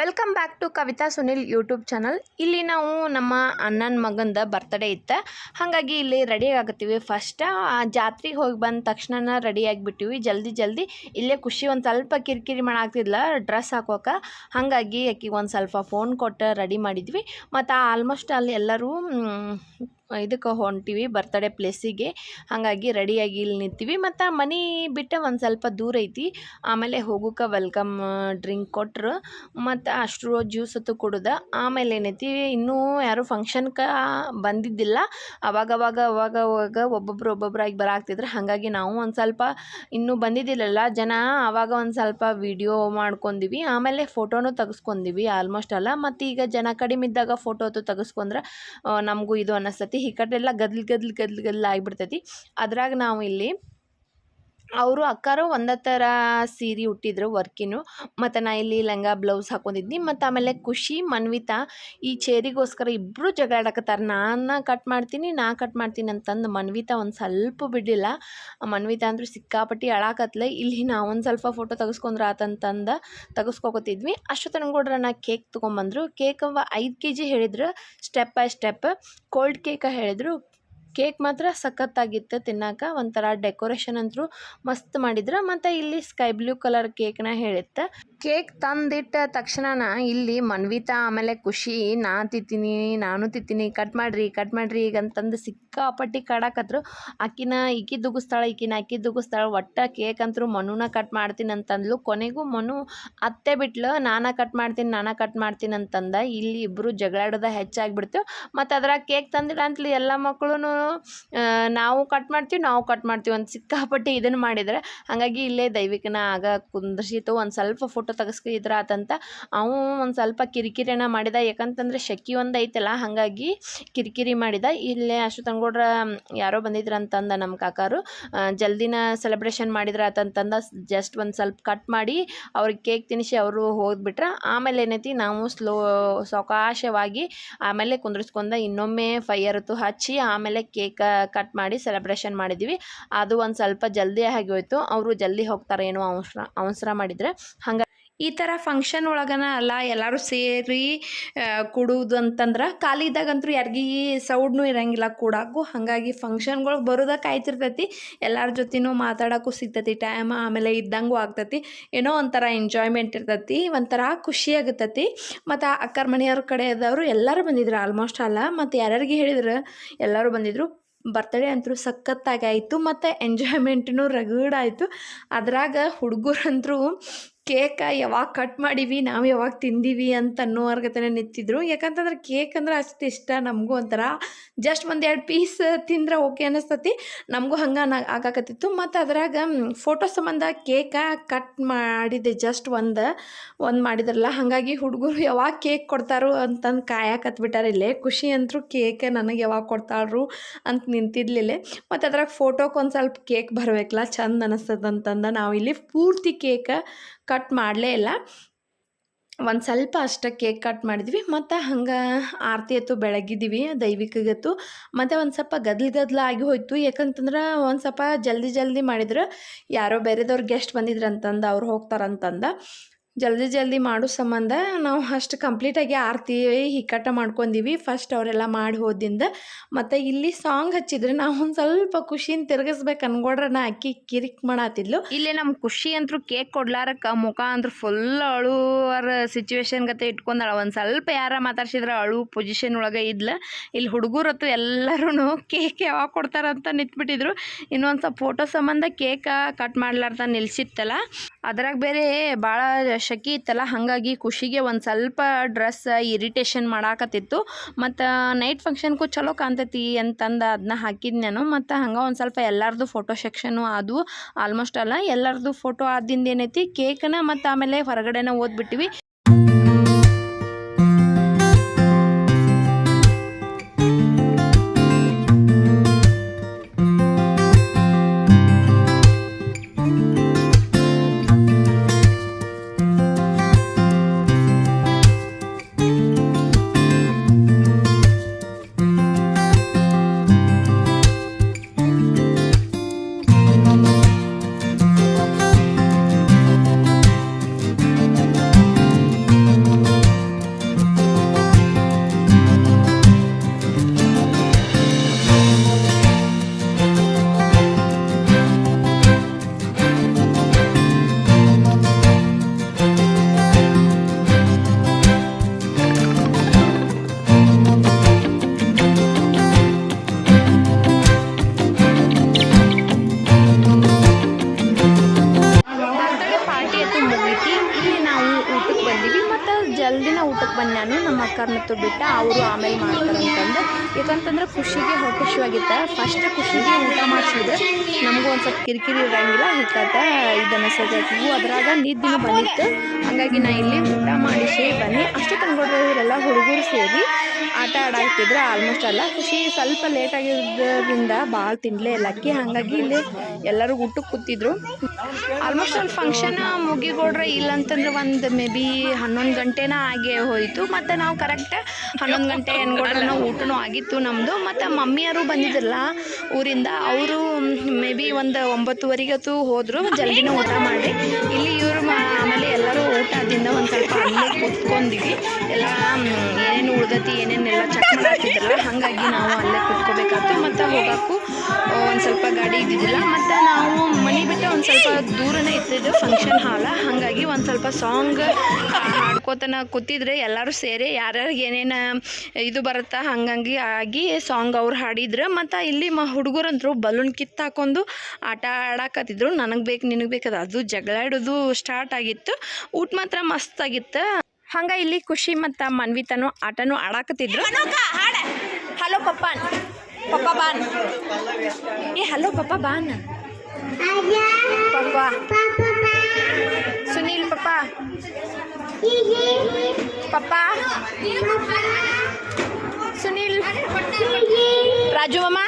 Welcome back to Kavitha Sunil YouTube channel ಇಲ್ಲಿ ನಾವು ನಮ್ಮ ಅಣ್ಣನ ಮಗಂದ ಬರ್ತ್ಡೇ ಇತ್ತು. ಹಾಗಾಗಿ ಇಲ್ಲಿ ರೆಡಿ ಆಗತ್ತೀವಿ ಫಸ್ಟ್ ಜಾತ್ರೆಗೆ ಹೋಗಿ ಬಂದ ತಕ್ಷಣ ರೆಡಿ ಆಗಿಬಿಟ್ಟಿವಿ. ಜಲ್ದಿ ಜಲ್ದಿ ಇಲ್ಲೇ ಖುಷಿ ಒಂದು ಸ್ವಲ್ಪ ಕಿರಿಕಿರಿ ಮಾಡಾಕ್ತಿದ್ಲ ಡ್ರೆಸ್ ಹಾಕೋಕೆ ಹಾಗಾಗಿ ಆಕಿಗೆ ಒಂದು ಸ್ವಲ್ಪ ಫೋನ್ ಕೊಟ್ಟು ರೆಡಿ ಮಾಡಿದ್ವಿ. ಮತ್ತು ಆಲ್ಮೋಸ್ಟ್ ಅಲ್ಲಿ ಎಲ್ಲರೂ ಇದಕ್ಕೆ ಹೊಂಟಿವಿ ಬರ್ತಡೇ ಪ್ಲೇಸಿಗೆ. ಹಾಗಾಗಿ ರೆಡಿಯಾಗಿ ಇಲ್ಲಿ ನಿಂತೀವಿ. ಮತ್ತು ಮನೆ ಬಿಟ್ಟು ಒಂದು ಸ್ವಲ್ಪ ದೂರ ಐತಿ. ಆಮೇಲೆ ಹೋಗೋಕೆ ವೆಲ್ಕಮ್ ಡ್ರಿಂಕ್ ಕೊಟ್ಟರು ಮತ್ತು ಅಷ್ಟು ಜ್ಯೂಸ್ ಹೊತ್ತು ಕೊಡೋದ. ಆಮೇಲೆ ಏನೈತಿ, ಇನ್ನೂ ಯಾರು ಫಂಕ್ಷನ್ಗೆ ಬಂದಿದ್ದಿಲ್ಲ. ಅವಾಗ ಅವಾಗ ಅವಾಗ ಅವಾಗ ಒಬ್ಬೊಬ್ರು ಒಬ್ಬೊಬ್ರಾಗಿ ಬರಾಕ್ತಿದ್ರು. ಹಾಗಾಗಿ ನಾವು ಒಂದು ಸ್ವಲ್ಪ ಇನ್ನೂ ಬಂದಿದ್ದಿಲ್ಲಲ್ಲ. ಜನ ಆವಾಗ ಒಂದು ಸ್ವಲ್ಪ ವಿಡಿಯೋ ಮಾಡ್ಕೊಂಡಿವಿ ಆಮೇಲೆ ಫೋಟೋನು ತೆಗೆಸ್ಕೊಂಡಿವಿ ಆಲ್ಮೋಸ್ಟ್ ಅಲ್ಲ. ಮತ್ತು ಈಗ ಜನ ಕಡಿಮೆ ಇದ್ದಾಗ ಫೋಟೋ ತೆಗೆಸ್ಕೊಂಡ್ರೆ ನಮಗೂ ಇದು ಅನ್ನಿಸ್ತತಿ ಈ ಕಡೆ ಎಲ್ಲ ಗದ್ಲ್ ಗದ್ಲ್ ಗದ್ಲ್ ಗದ್ಲ್ ಆಗಿಬಿಡ್ತೈತಿ. ಅದ್ರಾಗ ನಾವು ಇಲ್ಲಿ ಅವರು ಅಕ್ಕಾರು ಒಂದೇ ಥರ ಸೀರೆ ಉಟ್ಟಿದ್ರು ವರ್ಕಿನು. ಮತ್ತು ನಾ ಇಲ್ಲಿ ಲಂಗ ಬ್ಲೌಸ್ ಹಾಕೊಂಡಿದ್ನಿ. ಮತ್ತು ಆಮೇಲೆ ಖುಷಿ, ಮನ್ವಿತಾ ಈ ಚೇರಿಗೋಸ್ಕರ ಇಬ್ಬರು ಜಗಳಾಡಕತ್ತಾರೆ ನಾನು ಕಟ್ ಮಾಡ್ತೀನಿ, ನಾ ಕಟ್ ಮಾಡ್ತೀನಿ ಅಂತಂದು ಮನ್ವಿತಾ ಒಂದು ಸ್ವಲ್ಪ ಬಿಡಿಲ್ಲ ಮನ್ವಿತಾ ಅಂದ್ರೂ ಸಿಕ್ಕಾಪಟ್ಟಿ ಅಳಾಕತ್ಲೆ. ಇಲ್ಲಿ ನಾವು ಒಂದು ಸ್ವಲ್ಪ ಫೋಟೋ ತೆಗೆಸ್ಕೊಂಡ್ರೆ ಆತಂತಂದು ತೆಗೆಸ್ಕೊಕೊತಿದ್ವಿ ಅಷ್ಟೊತ್ತನಗೂಡ್ರ ನಾ ಕೇಕ್ ತೊಗೊಂಬಂದರು. ಕೇಕ್ ಐದು ಕೆ ಜಿ ಹೇಳಿದ್ರು. Step by step cold cake ಹೇಳಿದ್ರು. ಕೇಕ್ ಮಾತ್ರ ಸಖತ್ತಾಗಿತ್ತು ತಿನ್ನಕ. ಒಂಥರ ಡೆಕೋರೇಷನ್ ಅಂತೂ ಮಸ್ತ್ ಮಾಡಿದ್ರು. ಮತ್ತು ಇಲ್ಲಿ ಸ್ಕೈ ಬ್ಲೂ ಕಲರ್ ಕೇಕ್ನ ಹೇಳಿತ್ತು ಕೇಕ್ ತಂದಿಟ್ಟ ತಕ್ಷಣನ ಇಲ್ಲಿ ಮನ್ವಿತಾ ಆಮೇಲೆ ಖುಷಿ, ನಾ ತಿಂತೀನಿ, ನಾನು ತಿಂತೀನಿ, ಕಟ್ ಮಾಡಿರಿ ಕಟ್ ಮಾಡಿರಿ ಈಗ ಅಂತಂದು ಸಿಕ್ಕಾಪಟ್ಟಿ ಕಾಡಾಕತ್ರು. ಆಕಿನ ಈಕಿ ದುಗಿಸ್ತಾಳೆ, ಈಕಿನ ಆಕಿ ದುಗಿಸ್ತಾಳೆ. ಒಟ್ಟ ಕೇಕ್ ಅಂತೂ ಮನುನ ಕಟ್ ಮಾಡ್ತೀನಿ ಅಂತಂದ್ಲು. ಕೊನೆಗೂ ಮನು ಅತ್ತೆ ಬಿಟ್ಲು, ನಾನಾ ಕಟ್ ಮಾಡ್ತೀನಿ, ನಾನಾ ಕಟ್ ಮಾಡ್ತೀನಿ ಅಂತಂದ. ಇಲ್ಲಿ ಇಬ್ಬರು ಜಗಳಾಡೋದ ಹೆಚ್ಚಾಗ್ಬಿಡ್ತು. ಮತ್ತು ಅದ್ರಾಗ ಕೇಕ್ ತಂದಿಲ್ಲ ಅಂತಲಿ ಎಲ್ಲ ಮಕ್ಕಳು ನಾವು ಕಟ್ ಮಾಡ್ತೀವಿ, ನಾವು ಕಟ್ ಮಾಡ್ತೀವಿ ಒಂದು ಸಿಕ್ಕಾಪಟ್ಟೆ ಇದನ್ನು ಮಾಡಿದ್ರೆ. ಹಾಗಾಗಿ ಇಲ್ಲೇ ದೈವಿಕನ ಆಗ ಕುಂದ್ರಿಸಿತು ಒಂದು ಸ್ವಲ್ಪ ಫೋಟೋ ತೆಗೆಸ್ಕಿದ್ರ ಆತಂತ ಅವು ಒಂದು ಸ್ವಲ್ಪ ಕಿರಿಕಿರಿನ ಮಾಡಿದ. ಯಾಕಂತಂದ್ರೆ ಶೆಕಿ ಒಂದು ಐತಲ್ಲ, ಹಾಗಾಗಿ ಕಿರಿಕಿರಿ ಮಾಡಿದ. ಇಲ್ಲೇ ಅಷ್ಟು ತಂಗೋಡ್ರ ಯಾರೋ ಬಂದಿದ್ರು ಅಂತಂದ ನಮ್ಮ ಕಾಕಾರು. ಜಲ್ದಿನ ಸೆಲೆಬ್ರೇಷನ್ ಮಾಡಿದ್ರ ಆತಂತಂದ ಜಸ್ಟ್ ಒಂದು ಸ್ವಲ್ಪ ಕಟ್ ಮಾಡಿ ಅವ್ರಿಗೆ ಕೇಕ್ ತಿನ್ನಿಸಿ ಅವರು ಹೋಗ್ಬಿಟ್ರೆ. ಆಮೇಲೆ ಏನೈತಿ, ನಾವು ಸ್ಲೋ ಸಾವಕಾಶವಾಗಿ ಆಮೇಲೆ ಕುಂದ್ರಿಸ್ಕೊಂಡ ಇನ್ನೊಮ್ಮೆ ಫೈಯರ್ತು ಹಚ್ಚಿ ಆಮೇಲೆ ಕೇಕ್ ಕಟ್ ಮಾಡಿ ಸೆಲೆಬ್ರೇಷನ್ ಮಾಡಿದ್ವಿ. ಅದು ಒಂದು ಸ್ವಲ್ಪ ಜಲ್ದಿ ಆಗಿ ಹೋಯ್ತು. ಅವರು ಜಲ್ದಿ ಹೋಗ್ತಾರೆ ಏನೋ ಅವಸರ ಅವಸರ ಮಾಡಿದರೆ. ಹಂಗೆ ಈ ಥರ ಫಂಕ್ಷನ್ ಒಳಗನ ಅಲ್ಲ, ಎಲ್ಲರೂ ಸೇರಿ ಕುಡುವುದು ಅಂತಂದ್ರೆ ಖಾಲಿ ಇದ್ದಾಗಂತೂ ಯಾರಿಗೂ ಸೌಡ್ನೂ ಇರಂಗಿಲ್ಲ ಕೂಡಕ್ಕೂ ಹಾಗಾಗಿ ಫಂಕ್ಷನ್ಗಳು ಬರೋದಕ್ಕೆ ಕಾಯ್ತಿರ್ತೈತಿ. ಎಲ್ಲರ ಜೊತೆನೂ ಮಾತಾಡೋಕ್ಕೂ ಸಿಗ್ತೈತಿ ಟೈಮ್ ಆಮೇಲೆ ಇದ್ದಂಗೂ ಆಗ್ತೈತಿ. ಏನೋ ಒಂಥರ ಎಂಜಾಯ್ಮೆಂಟ್ ಇರ್ತೈತಿ, ಒಂಥರ ಖುಷಿ ಆಗತೈತಿ. ಮತ್ತು ಅಕ್ಕರ ಮನೆಯವ್ರ ಕಡೆಯದವರು ಎಲ್ಲರೂ ಬಂದಿದ್ರು ಆಲ್ಮೋಸ್ಟ್ ಅಲ್ಲ. ಮತ್ತು ಯಾರ್ಯಾರಿಗೆ ಹೇಳಿದ್ರು, ಎಲ್ಲರೂ ಬಂದಿದ್ರು. ಬರ್ತಡೇ ಅಂತೂ ಸಖತ್ತಾಗಿ ಆಯಿತು ಮತ್ತು ಎಂಜಾಯ್ಮೆಂಟ್ನೂ ಆಯಿತು ಅದ್ರಾಗ ಹುಡುಗರಂತರೂ ಕೇಕ ಯಾವಾಗ ಕಟ್ ಮಾಡೀವಿ, ನಾವು ಯಾವಾಗ ತಿಂದೀವಿ ಅಂತ ಅನ್ನೋವರ್ಗತನೇ ನಿಂತಿದ್ರು. ಯಾಕಂತಂದ್ರೆ ಕೇಕ್ ಅಂದ್ರೆ ಅಷ್ಟು ಇಷ್ಟ ನಮಗೂ ಒಂಥರ. ಜಸ್ಟ್ ಒಂದು ಎರಡು ಪೀಸ್ ತಿಂದ್ರೆ ಓಕೆ ಅನ್ನಿಸ್ತತಿ ನಮಗೂ ಹಂಗೆ ಆಗಾಕತ್ತಿತ್ತು. ಮತ್ತು ಅದ್ರಾಗ ಫೋಟೋ ಸಂಬಂಧ ಕೇಕ ಕಟ್ ಮಾಡಿದೆ ಜಸ್ಟ್ ಒಂದು. ಒಂದು ಮಾಡಿದ್ರಲ್ಲ, ಹಾಗಾಗಿ ಹುಡುಗರು ಯಾವಾಗ ಕೇಕ್ ಕೊಡ್ತಾರೋ ಅಂತಂದು ಕಾಯಕತ್ಬಿಟ್ಟಾರೆ ಇಲ್ಲೇ. ಖುಷಿ ಅಂತರೂ ಕೇಕ್ ನನಗೆ ಯಾವಾಗ ಕೊಡ್ತಾಳ್ರು ಅಂತ ನಿಂತಿರ್ಲಿಲ್ಲ. ಮತ್ತು ಅದ್ರಾಗ ಫೋಟೋಕ್ಕೆ ಒಂದು ಸ್ವಲ್ಪ ಕೇಕ್ ಬರಬೇಕಲ್ಲ, ಚಂದ ಅನ್ನಿಸ್ತದಂತಂದು ನಾವು ಇಲ್ಲಿ ಪೂರ್ತಿ ಕೇಕ ಕಟ್ ಮಾಡಲೇ ಇಲ್ಲ. ಒಂದು ಸ್ವಲ್ಪ ಅಷ್ಟೇ ಕೇಕ್ ಕಟ್ ಮಾಡಿದ್ವಿ. ಮತ್ತು ಹಂಗೆ ಆರತಿ ಎತ್ತು ಬೆಳಗಿದ್ದೀವಿ ದೈವಿಕಗತ್ತು. ಮತ್ತು ಒಂದು ಸ್ವಲ್ಪ ಗದ್ಲ ಗದ್ಲ ಆಗಿ ಹೋಯ್ತು. ಯಾಕಂತಂದ್ರೆ ಒಂದು ಸ್ವಲ್ಪ ಜಲ್ದಿ ಜಲ್ದಿ ಮಾಡಿದ್ರೆ. ಯಾರೋ ಬೇರೆದವ್ರು ಗೆಸ್ಟ್ ಬಂದಿದ್ರು ಅಂತಂದು ಅವ್ರು ಹೋಗ್ತಾರಂತಂದ. ಜಲ್ದಿ ಜಲ್ದಿ ಮಾಡೋ ಸಂಬಂಧ. ನಾವು ಅಷ್ಟು ಕಂಪ್ಲೀಟಾಗಿ ಆರತಿ ಹಿಕ್ಕಟ್ಟ ಮಾಡ್ಕೊಂಡಿವಿ. ಫಸ್ಟ್ ಅವರೆಲ್ಲ ಮಾಡಿ ಹೋದಿಂದ ಮತ್ತು ಇಲ್ಲಿ ಸಾಂಗ್ ಹಚ್ಚಿದ್ರೆ ನಾವು ಒಂದು ಸ್ವಲ್ಪ ಖುಷಿನ ತಿರ್ಗಿಸ್ಬೇಕು ಅನ್ಕೊಡ್ರೆ ನಾ ಅಕ್ಕಿ ಕಿರಿಕ್ ಮಾಡತ್ತಿದ್ಲು ಇಲ್ಲೇ ನಮ್ಮ ಖುಷಿ ಅಂತೂ ಕೇಕ್ ಕೊಡ್ಲಾರಕ್ಕ. ಮುಖ ಅಂದ್ರೆ ಫುಲ್ ಅಳುವರ ಸಿಚುವೇಶನ್ ಗತೆ ಇಟ್ಕೊಂಡಾಳ. ಒಂದು ಸ್ವಲ್ಪ ಯಾರ ಮಾತಾಡ್ಸಿದ್ರೆ ಅಳು ಪೊಸಿಷನ್ ಒಳಗೆ ಇದ್ಲ. ಇಲ್ಲಿ ಹುಡುಗರತ್ತು ಎಲ್ಲರೂ ಕೇಕ್ ಯಾವಾಗ ಕೊಡ್ತಾರಂತ ನಿಂತ್ಬಿಟ್ಟಿದ್ರು. ಇನ್ನೊಂದು ಸ್ವಲ್ಪ ಫೋಟೋ ಸಂಬಂಧ ಕೇಕ ಕಟ್ ಮಾಡ್ಲಾರ್ದ ನಿಲ್ಸಿತ್ತಲ್ಲ. ಅದ್ರಾಗ ಬೇರೆ ಭಾಳ ಶಕಿ ಇತ್ತಲ್ಲ, ಹಾಗಾಗಿ ಖುಷಿಗೆ ಒಂದು ಸ್ವಲ್ಪ ಡ್ರೆಸ್ ಇರಿಟೇಷನ್ ಮಾಡಾಕತ್ತಿತ್ತು. ಮತ್ತು ನೈಟ್ ಫಂಕ್ಷನ್ಗೂ ಚಲೋ ಕಾಣ್ತೈತಿ ಅಂತಂದು ಅದನ್ನ ಹಾಕಿದ್ದು ನಾನು. ಮತ್ತು ಹಂಗೆ ಒಂದು ಸ್ವಲ್ಪ ಎಲ್ಲರದು ಫೋಟೋ ಸೆಕ್ಷನು ಅದು ಆಲ್ಮೋಸ್ಟ್ ಅಲ್ಲ ಎಲ್ಲರದು ಫೋಟೋ ಆದಿಂದ ಏನೈತಿ, ಕೇಕನ ಮತ್ತು ಆಮೇಲೆ ಹೊರಗಡೆನ ಓದ್ಬಿಟ್ಟಿವಿ. ಅಕ್ಕರ್ನತ್ತು ಬಿಟ್ಟು ಅವರು ಆಮೇಲೆ ಮಾಡ್ತಾರೆ ಅಂತಂದು. ಯಾಕಂತಂದ್ರೆ ಖುಷಿಗೆ ಹೊಟ್ಟೆ ಶಿವಾಗಿತ್ತ ಫಸ್ಟ್ ಖುಷಿಗೆ ಊಟ ಮಾಡಿಸಿದ್ರೆ ನಮಗೂ ಒಂದು ಸ್ವಲ್ಪ ಕಿರಿಕಿರಿ ಇರೋಂಗಿಲ್ಲ. ಹಿಕ್ಕತ್ತ ಇದನ್ನು ಸದ್ಯಕ್ಕೂ ಅದ್ರಾಗ ನಿದ್ದಿನೂ ಬಂದಿತ್ತು. ಹಾಗಾಗಿ ನಾ ಇಲ್ಲಿ ಊಟ ಮಾಡಿಸಿ ಬನ್ನಿ. ಅಷ್ಟು ತಂದ್ಕೊಡ್ರೆ ಇವರೆಲ್ಲ ಹುಡುಗರು ಸೇರಿ ಆಟ ಆಡಾಕ್ತಿದ್ರು ಆಲ್ಮೋಸ್ಟ್ ಎಲ್ಲ. ಖುಷಿ, ಸ್ವಲ್ಪ ಲೇಟ್ ಆಗಿದ್ದರಿಂದ ಭಾಳ ತಿನ್ಲೇ ಇಲ್ಲ. ಅಕ್ಕಿ ಹಾಗಾಗಿ ಇಲ್ಲಿ ಎಲ್ಲರೂ ಊಟಕ್ಕೆ ಕೂತಿದ್ರು. ಆಲ್ಮೋಸ್ಟ್ ಅಲ್ಲಿ ಫಂಕ್ಷನ್ ಮುಗಿಗೋಡ್ರೆ ಇಲ್ಲಂತಂದ್ರೆ ಒಂದು ಮೇ ಬಿ ಹನ್ನೊಂದು ಗಂಟೆನ ಆಗೇ ಹೋಯಿತು. ಮತ್ತು ನಾವು ಕರೆಕ್ಟ್ ಹನ್ನೊಂದು ಗಂಟೆ ಏನ್ಗೋಡ್ರೆ ನಾವು ಊಟನೂ ಆಗಿತ್ತು ನಮ್ಮದು ಮತ್ತು ಮಮ್ಮಿಯರು ಬಂದಿದ್ರಲ್ಲ ಊರಿಂದ, ಅವರು ಮೇ ಬಿ ಒಂದು ಒಂಬತ್ತುವರೆಗತ್ತು ಹೋದರು. ಜಲ್ದಿನೇ ಊಟ ಮಾಡಿ ಇಲ್ಲಿ ಇವರು ಆಮೇಲೆ ಎಲ್ಲರೂ ಊಟದಿಂದ ಒಂದು ಸ್ವಲ್ಪ ಅಲ್ಲೇ ಕೂತ್ಕೊಂಡಿವಿ. ಎಲ್ಲ ಏನೇನು ಉಳ್ದತಿ ಏನೇನೆಲ್ಲ ಚೆಕ್ ಮಾಡಾಕಿದ್ರಲ್ಲ ಹಾಗಾಗಿ ನಾವು ಅಲ್ಲೇ ಕುತ್ಕೋಬೇಕಾಗ್ತದೆ ಮತ್ತು ಹೋಗಾಕು ಒಂದು ಸ್ವಲ್ಪ ಗಾಡಿ ಇದ್ದಿದ್ದಿಲ್ಲ. ಮತ್ತು ನಾವು ಮನೆ ಬಿಟ್ಟು ಒಂದು ಸ್ವಲ್ಪ ದೂರನೇ ಇದ್ದಿದ್ದು ಫಂಕ್ಷನ್ ಹಾಲ ಹಾಗಾಗಿ ಒಂದು ಸ್ವಲ್ಪ ಸಾಂಗ್ ಹಾಡ್ಕೋತನ ಕೂತಿದ್ರೆ ಎಲ್ಲರೂ ಸೇರಿ ಯಾರ್ಯಾರಿಗೆ ಏನೇನು ಇದು ಬರುತ್ತಾ, ಹಂಗಂಗೆ ಆಗಿ ಸಾಂಗ್ ಅವ್ರು ಹಾಡಿದ್ರು. ಮತ್ತು ಇಲ್ಲಿ ಮ ಹುಡುಗರಂತರು ಬಲೂನ್ ಕಿತ್ತು ಹಾಕೊಂಡು ಆಟ ಆಡಾಕತ್ತಿದ್ರು. ನನಗೆ ಬೇಕು, ನಿನಗೆ ಬೇಕದ ಅದು ಜಗಳ ಆಡೋದು ಸ್ಟಾರ್ಟ್ ಆಗಿತ್ತು. ಊಟ ಮಾತ್ರ ಮಸ್ತ್ ಆಗಿತ್ತು. ಹಂಗ ಇಲ್ಲಿ ಖುಷಿ ಮತ್ತು ಮನ್ವಿತನು ಆಟನು ಆಡಾಕತ್ತಿದ್ರು. ಹಲೋ ಪಪ್ಪಾನ್. ಪಪ್ಪ ಬಾನ್. ಏ, ಹಲೋ ಪಪ್ಪ ಬಾನ್. ಪಪ್ಪ. ಸುನೀಲ್ ಪಪ್ಪ. ಪಪ್ಪ. ಸುನೀಲ್. ರಾಜು ಮಾಮ.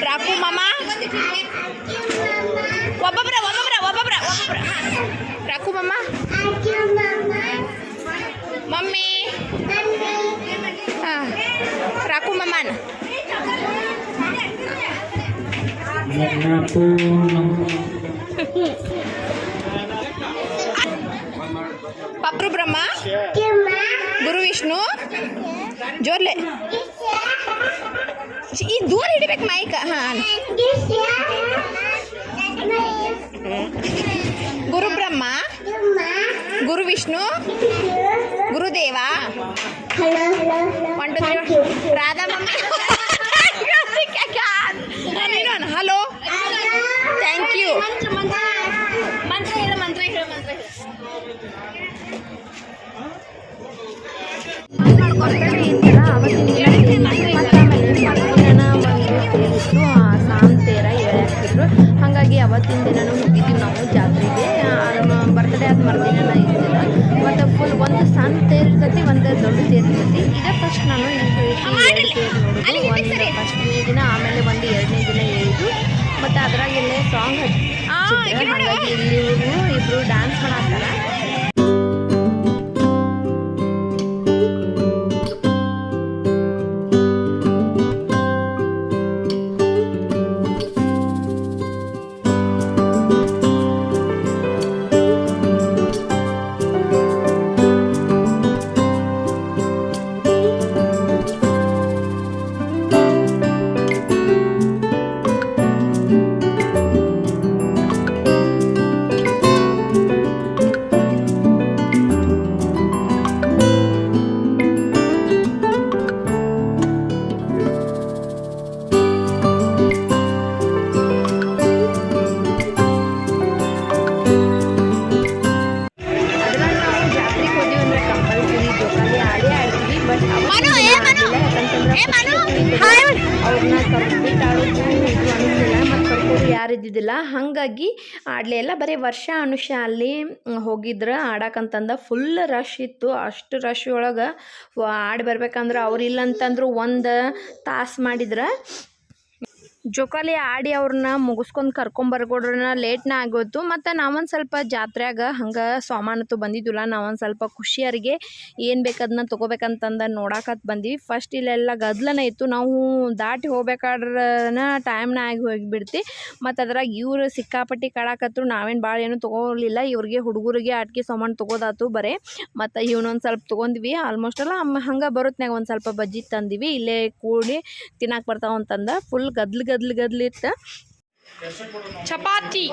ರಾಕು ಮಾಮ. ಪಪ್ರು ಬ್ರಹ್ಮ ಗುರು ವಿಷ್ಣು ಜೋರ್ಲೆ ಛಿ, ಈ ದೂರ ಹಿಡಿಬೇಕು ಮೈಕ್ ಹಾಂ ಗುರು ಬ್ರಹ್ಮ ಗುರು ವಿಷ್ಣು ಗುರುದೇವ ಒನ್ ಟು ತ್ರೀ ರಾಧಾ ಇದ್ದಿದ್ದಿಲ್ಲ. ಹಾಗಾಗಿ ಆಡಲೇ ಇಲ್ಲ. ಬರೀ ವರ್ಷ ಅನುಷ ಅಲ್ಲಿ ಹೋಗಿದ್ರು. ಆಡಕ್ಕಂತಂದ ಫುಲ್ ರಶ್ ಇತ್ತು. ಅಷ್ಟು ರಶ್ ಒಳಗೆ ಆಡಿ ಬರ್ಬೇಕಂದ್ರೆ ಅವ್ರು ಇಲ್ಲಂತಂದ್ರು ಒಂದು ತಾಸು ಮಾಡಿದ್ರೆ ಜೋಕಾಲಿ ಆಡಿ ಅವ್ರನ್ನ ಮುಗಿಸ್ಕೊಂಡು ಕರ್ಕೊಂಬರ್ಕೊಡ್ರನ್ನ ಲೇಟ್ನ ಆಗೋದು ಮತ್ತು ನಾವೊಂದು ಸ್ವಲ್ಪ ಜಾತ್ರೆಯಾಗ ಹಂಗೆ ಸಾಮಾನತ್ತು ಬಂದಿದ್ದಿಲ್ಲ. ನಾವೊಂದು ಸ್ವಲ್ಪ ಖುಷಿಯರಿಗೆ ಏನು ಬೇಕದನ್ನ ತೊಗೋಬೇಕಂತಂದ ನೋಡಾಕತ್ ಬಂದ್ವಿ. ಫಸ್ಟ್ ಇಲ್ಲೆಲ್ಲ ಗದ್ಲನ ಇತ್ತು. ನಾವು ದಾಟಿ ಹೋಗ್ಬೇಕಾದ್ರನ ಟೈಮ್ನ ಆಗಿ ಹೋಗಿಬಿಡ್ತಿ. ಮತ್ತು ಅದ್ರಾಗ ಇವರು ಸಿಕ್ಕಾಪಟ್ಟಿ ಕಾಡಾಕತ್ರು ನಾವೇನು ಭಾಳ ಏನು ತೊಗೊಲಿಲ್ಲ. ಇವ್ರಿಗೆ ಹುಡುಗರಿಗೆ ಆಟಿಕೆ ಸಾಮಾನು ತೊಗೋದಾತು ಬರೇ. ಮತ್ತು ಇವನೊಂದು ಸ್ವಲ್ಪ ತೊಗೊಂಡ್ವಿ ಆಲ್ಮೋಸ್ಟ್ ಎಲ್ಲ ಹಂಗೆ ಬರುತ್ತೆ ಒಂದು ಸ್ವಲ್ಪ ಬಜ್ಜಿ ತಂದಿವಿ. ಇಲ್ಲೇ ಕೂಡಿ ತಿನ್ನಕ್ಕೆ ಬರ್ತಾವ ಅಂತಂದ ಫುಲ್ ಗದ್ಲು ಗದ್ಲು ಗದ್ಲು ಇತ್ತು ಚಪಾತಿ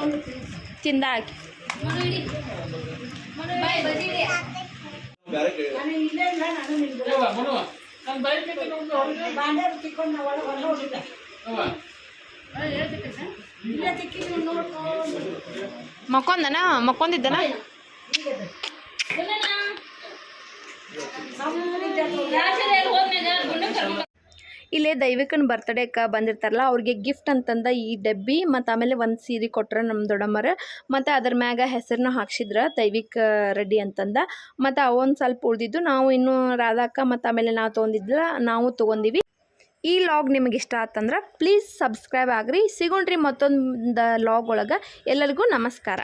ತಿಂದಾಕಿ. ಮಕ್ಕೊಂದನ? ಮಕ್ಕೊಂದಿದ್ದನ? ಇಲ್ಲೇ ದೈವಿಕನ ಬರ್ತ್ಡೇಕ್ಕೆ ಬಂದಿರ್ತಾರಲ್ಲ, ಅವ್ರಿಗೆ ಗಿಫ್ಟ್ ಅಂತಂದ ಈ ಡಬ್ಬಿ ಮತ್ತು ಆಮೇಲೆ ಒಂದು ಸೀರೆ ಕೊಟ್ರ ನಮ್ಮ ದೊಡ್ಡಮ್ಮರ. ಮತ್ತು ಅದ್ರ ಮ್ಯಾಗ ಹೆಸರನ್ನ ಹಾಕ್ಸಿದ್ರ ದೈವಿಕ ರೆಡ್ಡಿ ಅಂತಂದ. ಮತ್ತು ಅವೊಂದು ಸ್ವಲ್ಪ ಉಳಿದಿದ್ದು ನಾವು ಇನ್ನು ರಾಧಾಕ್ಕ ಮತ್ತು ಆಮೇಲೆ ನಾವು ತೊಗೊಂಡಿದ್ದಿಲ್ಲ ನಾವು ತೊಗೊಂಡಿವಿ. ಈ ಲಾಗ್ ನಿಮಗೆ ಇಷ್ಟ ಆತಂದ್ರೆ ಪ್ಲೀಸ್ ಸಬ್ಸ್ಕ್ರೈಬ್ ಆಗ್ರಿ. ಸಿಗೋಣ್ರಿ ಮತ್ತೊಂದು ಲಾಗ್ ಒಳಗೆ. ಎಲ್ಲರಿಗೂ ನಮಸ್ಕಾರ.